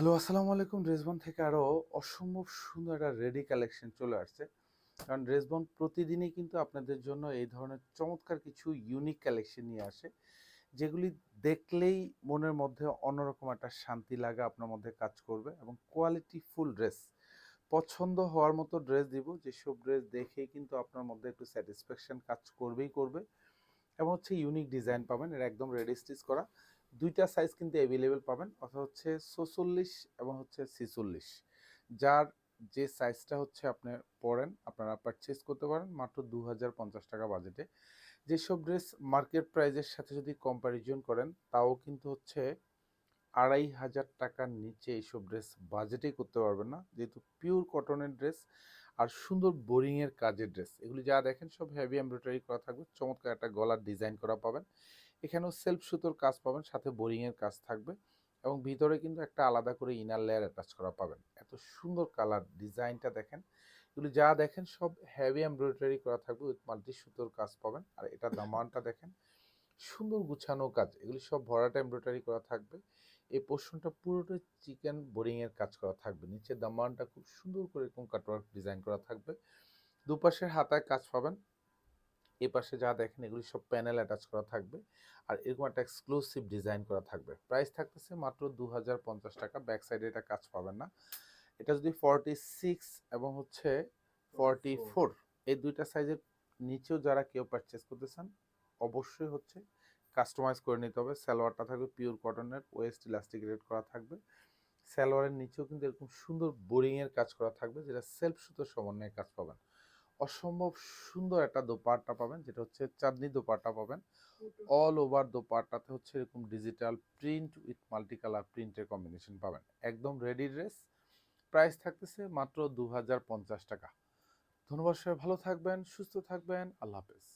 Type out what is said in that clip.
Hello আসসালামু আলাইকুম। রেসবন থেকে আরও অসম্ভব সুন্দর একটা রেডি কালেকশন চলে আসছে। কারণ রেসবন প্রতিদিনই কিন্তু আপনাদের জন্য এই ধরনের চমৎকার কিছু ইউনিক কালেকশন নিয়ে আসে, যেগুলি দেখলেই মনের মধ্যে অন্যরকম একটা শান্তি লাগা আপনার মধ্যে কাজ করবে এবং কোয়ালিটি ফুল ড্রেস পছন্দ হওয়ার মতো ড্রেস দিব, যেসব ড্রেস দেখেই কিন্তু আপনার মধ্যে একটু স্যাটিসফ্যাকশন কাজ করবেই করবে। এবং হচ্ছে ইউনিক ডিজাইন পাবেন এটা একদম রেডি স্টিচ করা। দুইটা সাইজ কিন্তু অ্যাভেলেবেল পাবেন অর্থাৎ হচ্ছে ছচল্লিশ এবং হচ্ছে ছিচল্লিশ। যার যে সাইজটা হচ্ছে আপনি পরেন আপনারা পারচেস করতে পারেন মাত্র দু হাজার পঞ্চাশ টাকা বাজেটে যেসব ড্রেস মার্কেট প্রাইজের সাথে যদি কম্প্যারিজন করেন, তাও কিন্তু হচ্ছে আড়াই হাজার টাকার নিচে এইসব ড্রেস বাজেটেই করতে পারবেন না। যেহেতু পিওর কটনের ড্রেস আর সুন্দর বোরিংয়ের কাজের ড্রেস এগুলি যা দেখেন সব হেভি এমব্রয়ডারি করা থাকবে। চমৎকার একটা গলার ডিজাইন করা পাবেন। এখানেও সেলফ সুতোর কাজ পাবেন, সাথে বোরিংয়ের কাজ থাকবে এবং ভিতরে কিন্তু একটা আলাদা করে ইনার লেয়ার অ্যাটাচ করা পাবেন। এত সুন্দর কালার ডিজাইনটা দেখেন, এগুলো যা দেখেন সব হেভি এমব্রয়ডারি করা থাকবে উইথ মাল্টি সুতোর কাজ পাবেন। আর এটা দামানটা দেখেন, সুন্দর গুছানো কাজ, এগুলি সব ভরাটা এমব্রয়ডারি করা থাকবে। এই পোর্শনটা পুরোটাই চিকেন বোরিংয়ের কাজ করা থাকবে। নিচে দামানটা খুব সুন্দর করে এরকম কাটওয়ার্ক ডিজাইন করা থাকবে। দুপাশের হাতায় কাজ পাবেন এ পাশে যা দেখেন এগুলি সব প্যানেল অ্যাটাচ করা থাকবে। আর এরকম একটা এক্সক্লুসিভ ডিজাইন করা থাকবে। প্রাইস থাকতেছে মাত্র দু হাজার পঞ্চাশ টাকা। ব্যাক সাইডে এটা কাজ পাবেন না। এটা যদি ফর্টি সিক্স এবং হচ্ছে ফর্টি ফোর এই দুইটা সাইজের নিচেও যারা কেউ পারচেস করতে চান, অবশ্যই হচ্ছে কাস্টমাইজ করে নিতে হবে। সালোয়ারটা থাকবে পিওর কটনের ওয়েস্ট ইলাস্টিক রেড করা থাকবে। সালোয়ারের নিচেও কিন্তু এরকম সুন্দর বোরিংয়ের কাজ করা থাকবে, যেটা সেলফ সুতোর সমন্বয়ে কাজ পাবেন। অসম্ভব সুন্দর একটা দোপাট্টা পাবেন যেটা হচ্ছে চাঁদনি দোপাট্টা পাবেন। অল ওভার দোপাট্টাতে হচ্ছে এরকম digital print with multi colour প্রিন্টের কম্বিনেশন পাবেন। একদম রেডি ড্রেস প্রাইস থাকতেছে মাত্র দু হাজার পঞ্চাশ টাকা। ধন্যবাদ সবাই ভালো থাকবেন সুস্থ থাকবেন আল্লাহ হাফেজ।